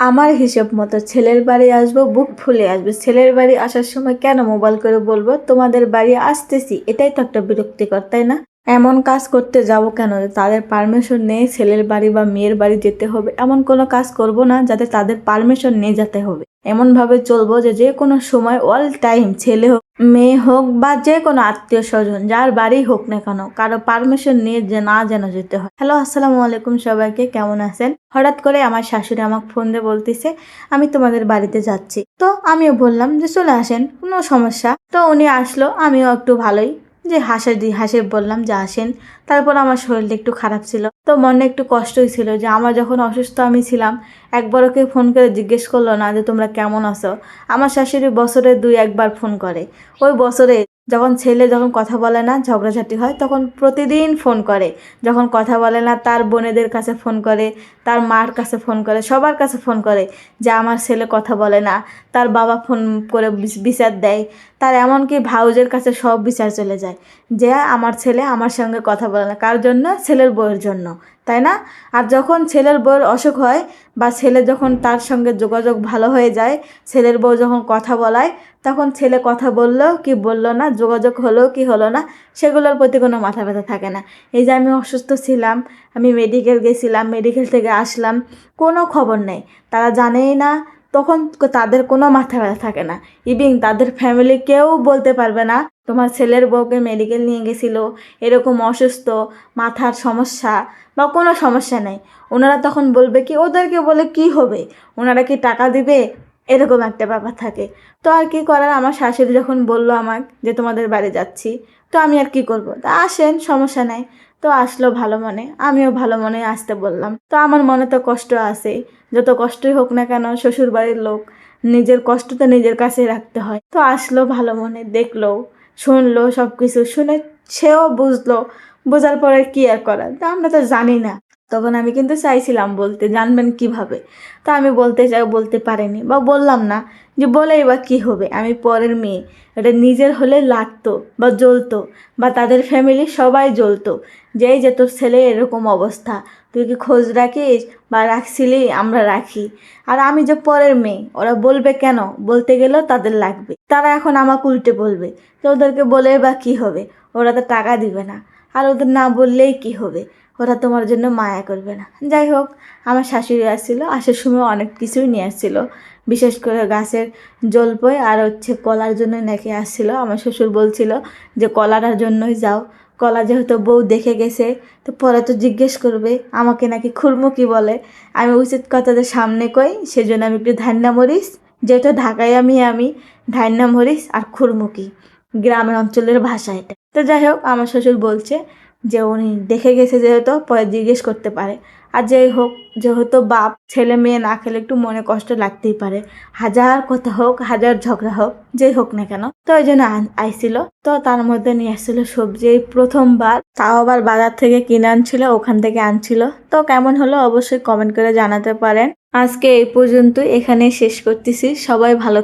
আমার হিসেব মতো ছেলের বাড়ি আসব, বুক ফুলে আসবে। ছেলের বাড়ি আসার সময় কেন মোবাইল করে বলব, তোমাদের বাড়ি আসতেছি, এটাই তো একটা বিরক্তিকর, তাই না? এমন কাজ করতে যাব কেন তাদের পারমিশন নেই ছেলের বাড়ি বা মেয়ের বাড়ি যেতে হবে? এমন কোনো কাজ করব না যাতে তাদের পারমিশন নিয়ে যেতে হবে। এমন ভাবে চলবো যে যে কোনো সময় অল টাইম ছেলে হোক, মেয়ে হোক বা যে কোনো আত্মীয় স্বজন, যার বাড়ি হোক না কেন, কারও পারমিশন নিয়ে যে না যেন যেতে হয়। হ্যালো আসসালামু আলাইকুম সবাইকে, কেমন আছেন? হঠাৎ করে আমার শাশুড়ি আমাকে ফোন দিয়ে বলতেছে, আমি তোমাদের বাড়িতে যাচ্ছি। তো আমিও বললাম যে, চলে আসেন, কোনো সমস্যা। তো উনি আসলো, আমিও একটু ভালোই যে হাসে দি হাসে বললাম যে আসেন। তারপর আমার শরীরটা একটু খারাপ ছিল। তো মনে একটু কষ্টই ছিল যে আমার যখন অসুস্থ আমি ছিলাম একবার ওকে ফোন করে জিজ্ঞেস করল না যে তোমরা কেমন আছো? আমার শাশুড়ি বছরে দুই একবার ফোন করে। ওই বছরে যখন ছেলে যখন কথা বলে না, ঝগড়াঝাটি হয়, তখন প্রতিদিন ফোন করে। যখন কথা বলে না, তার বোনেদের কাছে ফোন করে, তার মার কাছে ফোন করে, সবার কাছে ফোন করে যে আমার ছেলে কথা বলে না, তার বাবা ফোন করে বিচ- বিচার দেয়। তার এমনকি ভাউজের কাছে সব বিচার চলে যায় যে আমার ছেলে আমার সঙ্গে কথা বলে না। কার জন্য? ছেলের বউয়ের জন্য, তাই না? আর যখন ছেলের বউয়ের অসুখ হয় বা ছেলে যখন তার সঙ্গে যোগাযোগ ভালো হয়ে যায়, ছেলের বউ যখন কথা বলায়, তখন ছেলে কথা বলল কি বলল না, যোগাযোগ হলো কি হলো না, সেগুলোর প্রতি কোনো মাথা ব্যথা থাকে না। এই যে আমি অসুস্থ ছিলাম, আমি মেডিকেল গেছিলাম মেডিকেল থেকে আসলাম, কোনো খবর নেই। তারা জানেই না তখন তাদের কোনো মাথা ব্যথা থাকে না। ইভিন তাদের ফ্যামিলি কেউ বলতে পারবে না, তোমার ছেলের বউকে মেডিকেল নিয়ে গেছিল, এরকম অসুস্থ, মাথার সমস্যা বা কোনো সমস্যা নেই। ওনারা তখন বলবে কি, ওদেরকে বলে কি হবে? ওনারা কি টাকা দিবে? এরকম একটা ব্যাপার থাকে। তো আর কি করার? আমার শাশুড়ি যখন বলল আমাকে যে তোমাদের বাড়ি যাচ্ছি, তো আমি আর কি করব? তা আসেন, সমস্যা নাই। তো আসলো ভালো মনে। আমিও ভালো মনে আসতে বললাম। তো আমার মনে তো কষ্ট আছে যত কষ্টই হোক না কেন শ্বশুর বাড়ির লোক নিজের কষ্ট তো নিজের কাছে রাখতে হয়। তো আসলো ভালো মনে, দেখল, শুনলো সব কিছু শুনে সেও বুঝলো। বোঝার পরে কি আর করার? তা আমরা তো জানি না। তখন আমি কিন্তু চাইছিলাম বলতে, জানবেন কীভাবে। তা আমি বলতে চাই বলতে পারিনি বা বললাম না যে বলেই বা কী হবে। আমি পরের মেয়ে। এটা নিজের হলে লাগতো বা জ্বলতো বা তাদের ফ্যামিলি সবাই জ্বলতো। যেই যে তোর ছেলে এরকম অবস্থা, তুই কি খোঁজ রাখিস বা রাখছিলি আমরা রাখি। আর আমি যে পরের মেয়ে, ওরা বলবে কেন? বলতে গেলেও তাদের লাগবে। তারা এখন আমাকে উল্টে বলবে তো ওদেরকে বলে বা কী হবে? ওরা তো টাকা দিবে না। আর ওদের না বললেই কি হবে? ওরা তোমার জন্য মায়া করবে না। যাই হোক, আমার শাশুড়ি আসছিল, আসার সময় অনেক কিছুই নিয়ে আসছিল। বিশেষ করে গাছের জলপই আর হচ্ছে কলার জন্য নাকি আসছিল। আমার শ্বশুর বলছিল যে কলাটার জন্যই যাও। কলা যেহেতু বউ দেখে গেছে, তো পরে তো জিজ্ঞেস করবে, আমাকে নাকি খুরমুখি বলে? আমি উচিত কথাদের সামনে কই, সেজন্য আমি একটু ধান্না মরিস যেহেতু ঢাকায় আমি আমি ধান্না মরিস আর খুরমুখি গ্রামের অঞ্চলের ভাষা এটা। তো যাই হোক, আমার শ্বশুর বলছে যে উনি দেখে গেছে যেহেতু, পরে জিজ্ঞেস করতে পারে। আর যাই হোক, যেহেতু বাপ ছেলে মেয়ে না খেলে একটু মনে কষ্ট লাগতেই পারে। হাজার কথা হোক, হাজার ঝগড়া হোক, যেই হোক না কেন। তো ওই জন্য আইছিল। তো তার মধ্যে নিয়ে আসছিল সবজি। এই প্রথমবার তাও আবার বাজার থেকে কিনে আনছিল, ওখান থেকে আনছিল। তো কেমন হলো অবশ্যই কমেন্ট করে জানাতে পারেন। আজকে এই পর্যন্ত এখানে শেষ করতেছি। সবাই ভালো